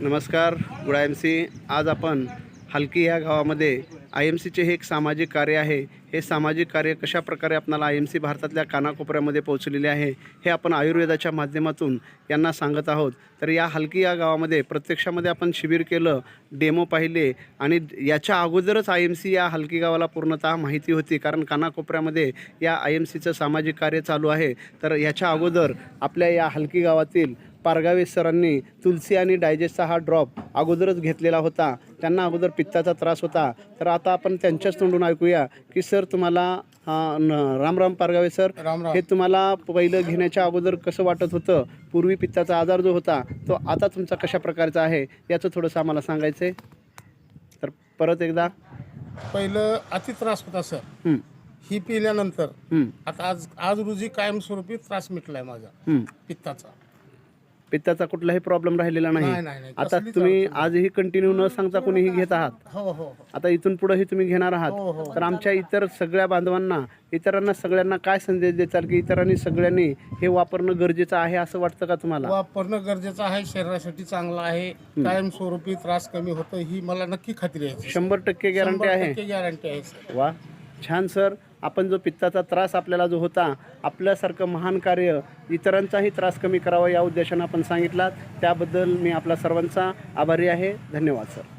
नमस्कार गुडा M C. आज आपण हलकी या गावामध्ये आय एम सीचे हे एक सामाजिक कार्य आहे. हे सामाजिक कार्य कशा प्रकारे आपणाला आय एम सी भारतातल्या कानाकोपऱ्यामध्ये पोहोचलेले आहे हे आपण आयुर्वेदाच्या माध्यमातून यांना सांगत आहोत. तर या हलकी या गावामध्ये प्रत्यक्षामध्ये आपण शिबिर केलं डेमो पाहिले आणि याच्या अगोदरच आय एम सी या हलकी गावाला पूर्णतः माहिती होती कारण कानाकोपऱ्यामध्ये या आय एम सीचं सामाजिक कार्य चालू आहे. तर याच्या अगोदर आपल्या या हलकी गावातील पारगावे सरांनी तुलसी आणि डायजेस्टचा हा ड्रॉप अगोदरच घेतलेला होता. त्यांना अगोदर पित्ताचा त्रास होता. तर आता आपण त्यांच्याच तोंडून ऐकूया की सर तुम्हाला अं, न- राम राम पारगावे सर राम राम. हे तुम्हाला पहिलं घेण्याच्या अगोदर कसं वाटत होतं? पूर्वी पित्ताचा आजार जो होता तो आता तुमचा कशा प्रकारचा आहे? याचं थोडंसं आम्हाला सांगायचं आहे तर परत एकदा. पहिलं अति त्रास होता सर. हं, पिल्यानंतर आता आज आज रोजी कायमस्वरूपी त्रास मिटलाय माझा. पित्ताचा. पित्ताचा कुठलाही प्रॉब्लेम राहिलेला नाही, नाही नाही, नाही. आता कसलीच तुम्ही आजही कंटिन्यू न सांगता कोणीही घेत आहात. हो हो हो. आता इथून पुढेही तुम्ही घेणार हो, आहात. हो. तर आमच्या इतर सगळ्या बांधवांना इतरांना सगळ्यांना काय संदेश देताल की इतरांनी सगळ्यांनी हे वापरणं गरजेचं आहे असं वाटतं का तुम्हाला? वापरणं गरजेचं आहे शरीरासाठी चांगलं आहे. कायमस्वरूपी त्रास कमी होतं ही मला नक्की खात्री आहे. शंभर टक्के गॅरंटी आहे. गॅरंटी आहे सर वा. छान सर आपण जो पित्ताचा त्रास आपल्याला जो होता आपल्यासारखं महान कार्य इतरांचाही त्रास कमी करावा या उद्देशानं आपण सांगितलात. त्याबद्दल मी आपला सर्वांचा आभारी आहे. धन्यवाद सर.